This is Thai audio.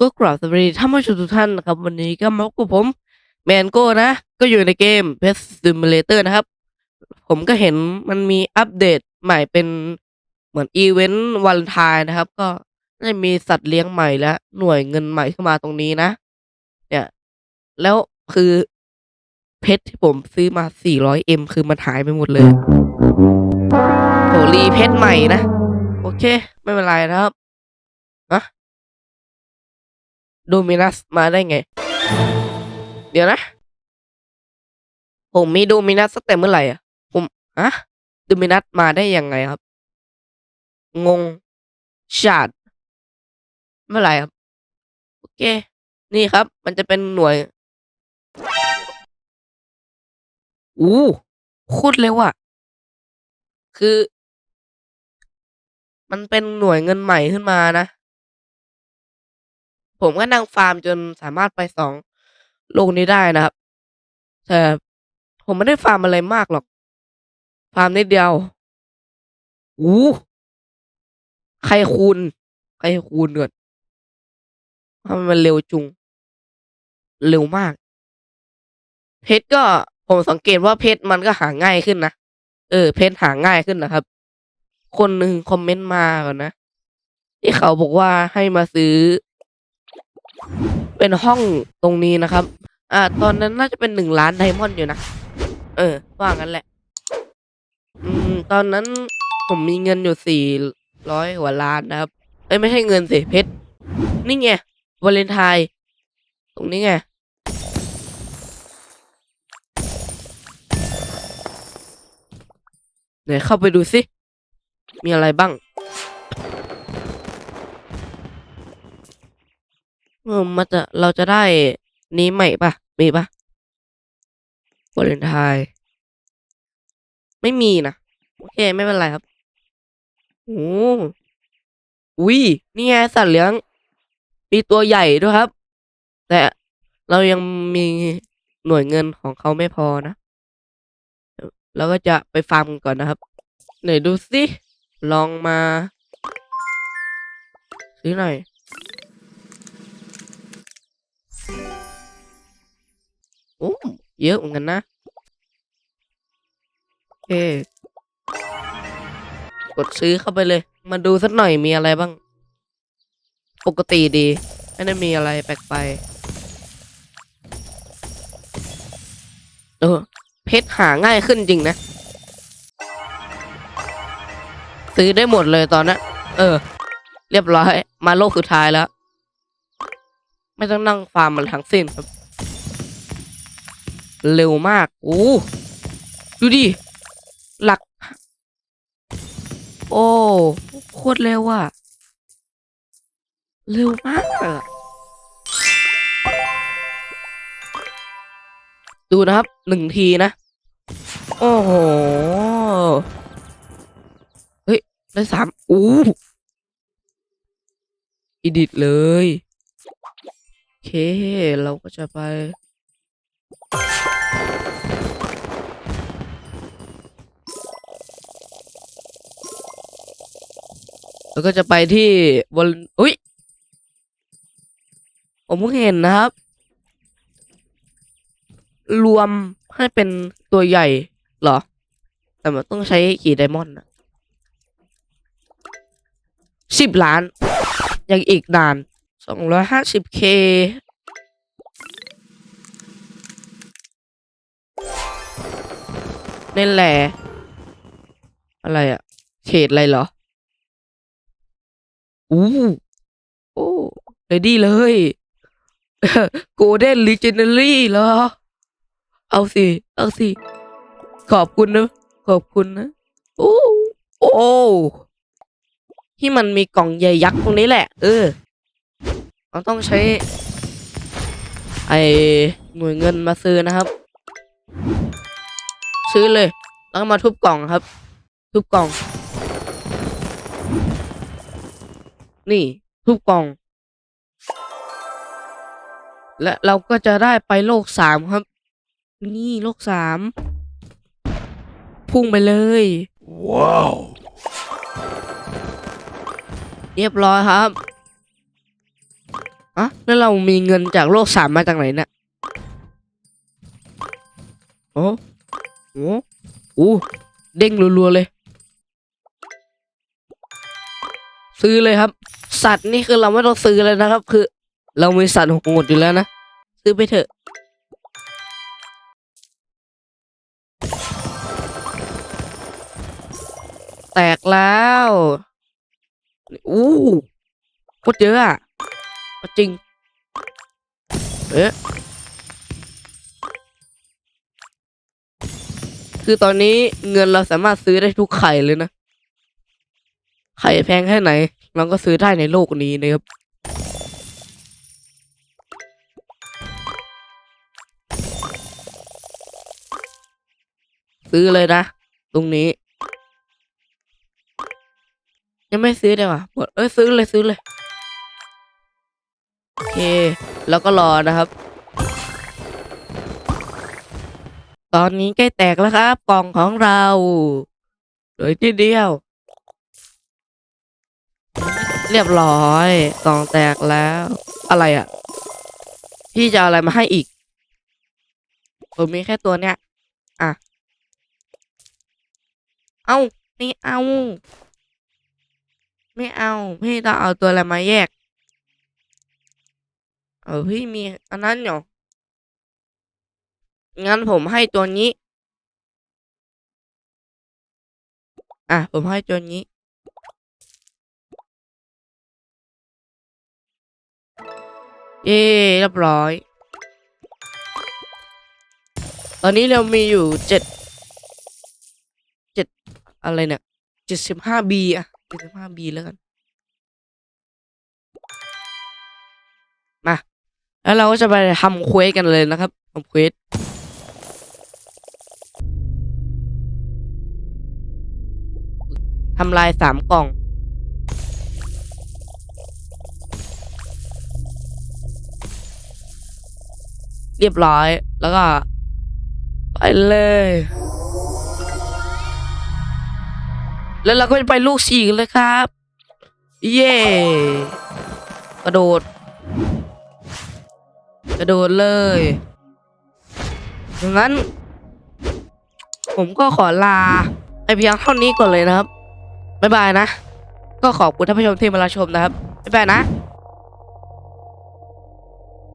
ก็กราบสวัสดีท่านผู้ชมทุกท่านนะครับ วันนี้ก็มาพบกับผมแมนโก้นะ ก็อยู่ในเกม Pet Simulator นะครับ ผมก็เห็นมันมีอัปเดตใหม่เป็นเหมือนอีเวนต์วันทายนะครับ ก็ได้มีสัตว์เลี้ยงใหม่และหน่วยเงินใหม่ขึ้นมาตรงนี้นะ เนี่ย แล้วคือเพชรที่ผมซื้อมา 400M คือมันหายไปหมดเลยโหรีเพชรใหม่นะ โอเค ไม่เป็นไรนะครับอะ โดมินัสมาได้ไง เดี๋ยวนะ ผมมีโดมินัสตั้งแต่เมื่อไหร่อะ ผมอะโดมินัสมาได้ยังไงครับ งงชาดเมื่อไหร่ครับ โอเค นี่ครับ มันจะเป็นหน่วยอู้โคตรเร็วอะคือ มันเป็นหน่วยเงินใหม่ขึ้นมานะ ผมก็นั่งฟาร์มจนสามารถไปสองโลกนี้ได้นะครับ แต่ผมไม่ได้ฟาร์มอะไรมากหรอก ฟาร์มนิดเดียวอู้ใครคูณ ใครคูณเกิดทำมมันเร็วจุง เร็วมาก เพชรก็ผมสังเกตว่าเพชรมันก็หาง่ายขึ้นนะ เออ เพชรหาง่ายขึ้นนะครับ คนหนึ่งคอมเมนต์มาก่อนนะ ที่เขาบอกว่าให้มาซื้อ เป็นห้องตรงนี้นะครับ อ่า ตอนนั้นน่าจะเป็นหนึ่งล้านไดมอนด์อยู่นะ เออ ว่างั้นแหละ อืม ตอนนั้นผมมีเงินอยู่สี่ร้อยกว่าล้านนะครับ เอ้ยไม่ใช่เงินสิเพชร นี่ไงวาเลนไทน์ตรงนี้ไงเดี๋ยวเข้าไปดูสิ มีอะไรบ้าง เออมันจะเราจะได้นี้ใหม่ปะมีปะวาเลนไทน์ไม่มีนะโอเคไม่เป็นไรครับโอ้วินี่ไงสัตว์เลี้ยง มีตัวใหญ่ด้วยครับ แต่เรายังมีหน่วยเงินของเขาไม่พอนะเดี๋ยวเราก็จะไปฟาร์มกันก่อนนะครับไหนดูสิลองมาซื้อหน่อย โอ้เยอะเหมือนกันนะโอเคกดซื้อเข้าไปเลย มาดูสักหน่อยมีอะไรบ้าง ปกติดี ไม่ได้มีอะไรแปลกไปเออเพชรหาง่ายขึ้นจริงนะ ซื้อได้หมดเลยตอนนี้เออ เรียบร้อย มาโลกสุดท้ายแล้ว ไม่ต้องนั่งฟาร์มมันทั้งสิ้นครับ เร็วมาก โอ้ ดูดิ หลัก โอ้ โคตรเร็วอะเร็วมากอะดูนะครับ หนึ่งทีนะ โอ้โห เฮ้ย ได้สามอู้อีดิทเลยโอเค เราก็จะไป แล้วก็จะไปที่บนอุ้ยผมเพิ่งเห็นนะครับ รวมให้เป็นตัวใหญ่เหรอ แต่มันต้องใช้กี่ไดมอนด์อะสิบล้าน ยังอีกนานสองร้อยห้าสิบเคนี่แหละ อะไรอะเขตอะไรเหรอ อู้โอ้เลดีเลยโกลเด้นลิเจนเนอรี่เหรอ เอาสิ เอาสิ ขอบคุณนะ ขอบคุณนะ โอ้โอ้ที่มันมีกล่องใหญ่ยักษ์ตรงนี้แหละ เออเราต้องใช้ ไอหน่วยเงินมาซื้อนะครับ ซื้อเลย แล้วมาทุบกล่องครับ ทุบกล่อง นี่ทุบกล่อง และเราก็จะได้ไปโลกสามครับ นี่โลกสามพุ่งไปเลย Wow. เรียบร้อยครับอะแล้วเรามีเงินจากโลกสามมาจากไหนเนี่ยโอ้โอ้โอ้เด้งรัวๆเลย ซื้อเลยครับ สัตว์นี่คือเราไม่ต้องซื้อเลยนะครับ คือ เรามีสัตว์หกหมดอยู่แล้วนะซื้อไปเถอะ แตกแล้วอู้โคตรเยอะอะจริง เอ๊ะคือตอนนี้เงินเราสามารถซื้อได้ทุกไข่เลยนะ ไข่แพงแค่ไหน เราก็ซื้อได้ในโลกนี้นะครับซื้อเลยนะ ตรงนี้ ยังไม่ซื้อได้ว่ะหมดเอ้ยซื้อเลยซื้อเลยโอเค แล้วก็รอนะครับ ตอนนี้ใกล้แตกแล้วครับ กล่องของเราเหลือที่เดียว เรียบร้อยกล่องแตกแล้ว อะไรอะ พี่จะอะไรมาให้อีก ผมมีแค่ตัวเนี้ย อะ เอ้าไม่เอา ไม่เอา พี่ต้องเอาตัวอะไรมาแยก เออพี่มีอันนั้นเหรองั้นผมให้ตัวนี้ อะ ผมให้ตัวนี้ เย้เรียบร้อย ตอนนี้เรามีอยู่เจ็ดเจ็ดอะไรเนี่ยเจ็ดสิบห้าบีอะเจ็ดสิบห้าบีแล้วกัน มา แล้วเราก็จะไปทำเควสกันเลยนะครับทำเควสทำลายสามกล่อง เรียบร้อย แล้วก็ ไปเลย แล้วเราก็จะไปลูกสี่กันเลยครับ เย่กระโดด กระโดดเลยดังนั้น ผมก็ขอลาไปเพียงเท่านี้ก่อนเลยนะครับ บ๊ายบายนะ ก็ขอบคุณท่านผู้ชมที่มารับชมนะครับ บ๊ายบายนะ